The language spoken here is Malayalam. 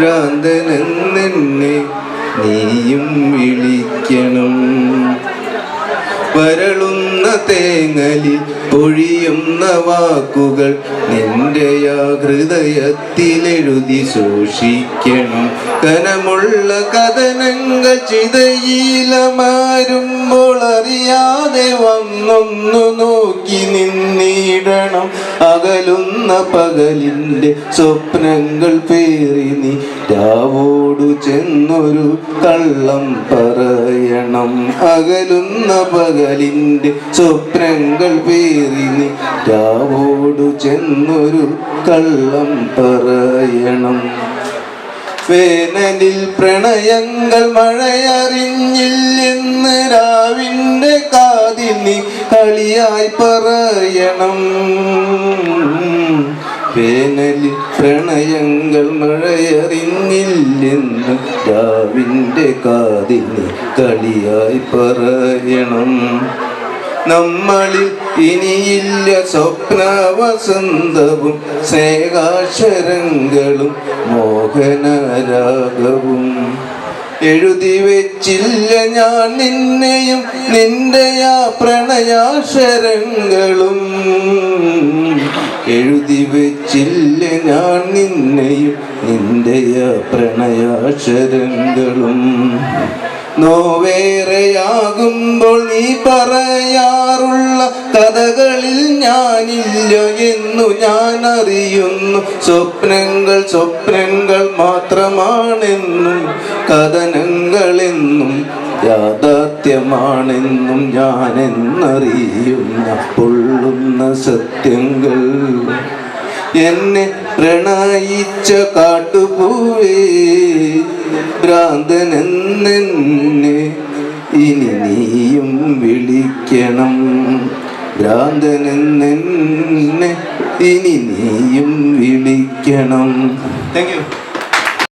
ഭ്രാന്തനെന്നെ നീയും വിളിക്കണം. വരളുന്ന തേങ്ങലിൽ പൊഴിയുന്ന വാക്കുകൾ നിന്റെ ആ ഹൃദയത്തിലെഴുതി സൂക്ഷിക്കണം. കനമുള്ള കഥനങ്ങൾ ചിതയിലമാരുമ്പോൾ അറിയാതെ വന്നൊന്നു നോക്കി നിന്നിടണം. അകലുന്ന പകലിന്റെ സ്വപ്നങ്ങൾ പേറി നീ രാവോടു ചെന്നൊരു കള്ളം പറയണം. അകലുന്ന പകലിന്റെ സ്വപ്നങ്ങൾ പേറി നീ രാവോടു ചെന്നൊരു കള്ളം പറയണം. വേനലിൽ പ്രണയങ്ങൾ മഴയറിഞ്ഞില്ലെന്ന് രാവിന്റെ കാതിൽ നീ കളിയായി പറയണം. വേനലിൽ പ്രണയങ്ങൾ മഴയറിഞ്ഞില്ലെന്ന് രാവിന്റെ കാതിന് കളിയായി പറയണം. നമ്മളിൽ ഇനിയില്ല സ്വപ്ന വസന്തവും സ്നേഹാക്ഷരങ്ങളും മോഹനരാഗവും. എഴുതി വെച്ചില്ല ഞാൻ നിന്നെയും നിന്റെ ആ പ്രണയാക്ഷരങ്ങളും. എഴുതി വെച്ചില്ല ഞാൻ നിന്നെയും നിന്റെ ആ പ്രണയാക്ഷരങ്ങളും. നോവേറെയാകുമ്പോൾ നീ പറയാറുള്ള കഥകളിൽ ഞാനില്ല എന്നു ഞാൻ അറിയുന്നു സ്വപ്നങ്ങൾ സ്വപ്നങ്ങൾ മാത്രമാണെന്നും കഥനങ്ങളെന്നും യാഥാർത്ഥ്യമാണെന്നും ഞാൻ എന്നറിയുന്ന പൊള്ളുന്ന സത്യങ്ങൾ. എന്നെ പ്രണയിച്ച കാട്ടുപൂവേ ഭ്രാന്തനെന്നെ ഇനി നീയും വിളിക്കണം. ഭ്രാന്തനെന്നെ ഇനി നീയും വിളിക്കണം. Thank you